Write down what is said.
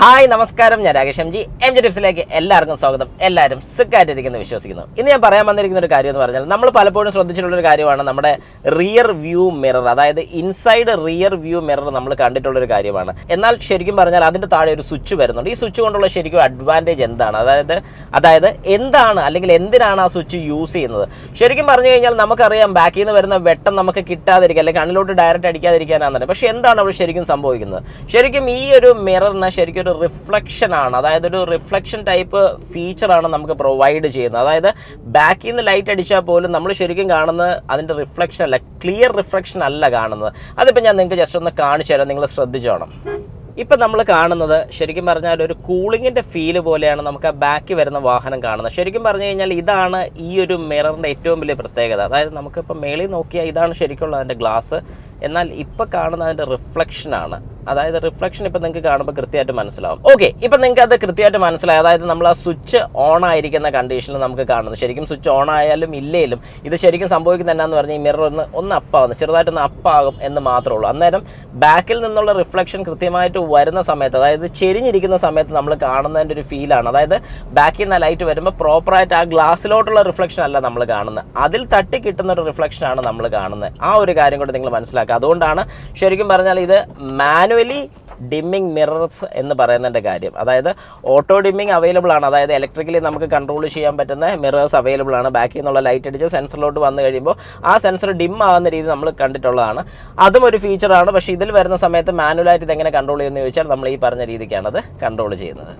Hi നമസ്കാരം. ഞാൻ Rakesh M G. M G ടിപ്സിലേക്ക് എല്ലാവർക്കും സ്വാഗതം. എല്ലാവരും സുഖമായിട്ടിരിക്കുന്നു വിശ്വസിക്കുന്നു. ഇന്ന് ഞാൻ പറയാൻ വന്നിരിക്കുന്ന ഒരു കാര്യം എന്ന് പറഞ്ഞാൽ നമ്മൾ പലപ്പോഴും ശ്രദ്ധിച്ചിട്ടുള്ള ഒരു കാര്യമാണ് നമ്മുടെ റിയർ വ്യൂ മിറർ അതായത് ഇൻസൈഡ് റിയർ വ്യൂ മിറർ നമ്മൾ കണ്ടിട്ടുള്ള ഒരു കാര്യമാണ്. എന്നാൽ ശരിക്കും പറഞ്ഞാൽ അതിന്റെ താഴെ ഒരു സ്വിച്ച് വരുന്നുണ്ട്. ഈ സ്വിച്ച് കൊണ്ടുള്ള ശരിക്കും അഡ്വാന്റേജ് എന്താണ്? അതായത് അതായത് എന്താണ് അല്ലെങ്കിൽ എന്തിനാണ് ആ സ്വിച്ച് യൂസ് ചെയ്യുന്നത്? ശരിക്കും പറഞ്ഞു കഴിഞ്ഞാൽ നമുക്കറിയാം ബാക്കിൽ നിന്ന് വരുന്ന വെട്ടം നമുക്ക് കിട്ടാതിരിക്കുക അല്ലെങ്കിൽ കണ്ണിലോട്ട് ഡയറക്റ്റ് അടിക്കാതിരിക്കാനാണ്. പക്ഷേ എന്താണ് അവിടെ ശരിക്കും സംഭവിക്കുന്നത്? ശരിക്കും ഈ ഒരു മിററിന് ശരിക്കും ഒരു റിഫ്ലക്ഷൻ ആണ്. അതായത് ഒരു റിഫ്ലക്ഷൻ ടൈപ്പ് ഫീച്ചർ ആണ് നമുക്ക് പ്രൊവൈഡ് ചെയ്യുന്നത്. അതായത് ബാക്കിൽ നിന്ന് ലൈറ്റ് അടിച്ചാൽ പോലും നമ്മൾ ശരിക്കും കാണുന്നത് അതിന്റെ റിഫ്ലക്ഷൻ അല്ല ക്ലിയർ റിഫ്ലക്ഷൻ അല്ല കാണുന്നത്. അതിപ്പോൾ ഞാൻ നിങ്ങൾക്ക് ജസ്റ്റ് ഒന്ന് കാണിച്ചു തരാം. നിങ്ങൾ ശ്രദ്ധിച്ചോണം ഇപ്പം നമ്മൾ കാണുന്നത് ശരിക്കും പറഞ്ഞാൽ ഒരു കൂളിങ്ങിന്റെ ഫീൽ പോലെയാണ് നമുക്ക് ആ ബാക്കി വരുന്ന വാഹനം കാണുന്നത്. ശരിക്കും പറഞ്ഞു കഴിഞ്ഞാൽ ഇതാണ് ഈ ഒരു മിററിന്റെ ഏറ്റവും വലിയ പ്രത്യേകത. അതായത് നമുക്കിപ്പോൾ മേളിൽ നോക്കിയാൽ ഇതാണ് ശരിക്കുള്ള അതിന്റെ ഗ്ലാസ് എന്നാൽ ഇപ്പോൾ കാണുന്ന അതിന്റെ റിഫ്ലക്ഷനാണ് അതായത് റിഫ്ലക്ഷൻ ഇപ്പം നിങ്ങൾക്ക് കാണുമ്പോൾ കൃത്യമായിട്ട് മനസ്സിലാവും. ഓക്കെ ഇപ്പം നിങ്ങൾക്ക് അത് കൃത്യമായിട്ട് മനസ്സിലായി. അതായത് നമ്മൾ ആ സ്വിച്ച് ഓൺ ആയിരിക്കുന്ന കണ്ടീഷനിൽ നമുക്ക് കാണുന്നത്. ശരിക്കും സ്വിച്ച് ഓൺ ആയാലും ഇല്ലേലും ഇത് ശരിക്കും സംഭവിക്കുന്ന എന്നാന്ന് പറഞ്ഞാൽ ഈ മിറർ ഒന്ന് ഒന്ന് അപ്പാവുന്നു ചെറുതായിട്ടൊന്ന് അപ്പാകും എന്ന് മാത്രമേ ഉള്ളൂ. അന്നേരം ബാക്കിൽ നിന്നുള്ള റിഫ്ലക്ഷൻ കൃത്യമായിട്ട് വരുന്ന സമയത്ത് അതായത് ചെരിഞ്ഞിരിക്കുന്ന സമയത്ത് നമ്മൾ കാണുന്നതിന്റെ ഒരു ഫീലാണ് അതായത് ബാക്കിൽ നിന്ന് ലൈറ്റ് വരുമ്പോൾ പ്രോപ്പറായിട്ട് ആ ഗ്ലാസ്സിലോട്ടുള്ള റിഫ്ലക്ഷൻ അല്ല നമ്മൾ കാണുന്നത്. അതിൽ തട്ടി കിട്ടുന്ന ഒരു റിഫ്ലക്ഷനാണ് നമ്മൾ കാണുന്നത്. ആ ഒരു കാര്യം കൂടി നിങ്ങൾ മനസ്സിലാക്കുക. അതുകൊണ്ടാണ് ശരിക്കും പറഞ്ഞാൽ ഇത് മാനുവലി ഡിമ്മിങ് മിറർസ് എന്ന് പറയുന്നതിന്റെ കാര്യം. അതായത് ഓട്ടോ ഡിമ്മിങ് അവൈലബിൾ ആണ്. അതായത് ഇലക്ട്രിക്കലി നമുക്ക് കൺട്രോൾ ചെയ്യാൻ പറ്റുന്ന മിറേഴ്സ് അവൈലബിൾ ആണ്. ബാക്കിൽ നിന്നുള്ള ലൈറ്റ് അടിച്ച് സെൻസറിലോട്ട് വന്നു കഴിയുമ്പോൾ ആ സെൻസർ ഡിം ആകുന്ന രീതി നമ്മൾ കണ്ടിട്ടുള്ളതാണ്. അതും ഒരു ഫീച്ചറാണ് പക്ഷേ ഇതിൽ വരുന്ന സമയത്ത് മാനുവലായിട്ട് ഇതെങ്ങനെ കൺട്രോൾ ചെയ്യുന്നത് ചോദിച്ചാൽ നമ്മൾ ഈ പറഞ്ഞ രീതിക്കാണ് അത് കൺട്രോൾ ചെയ്യുന്നത്.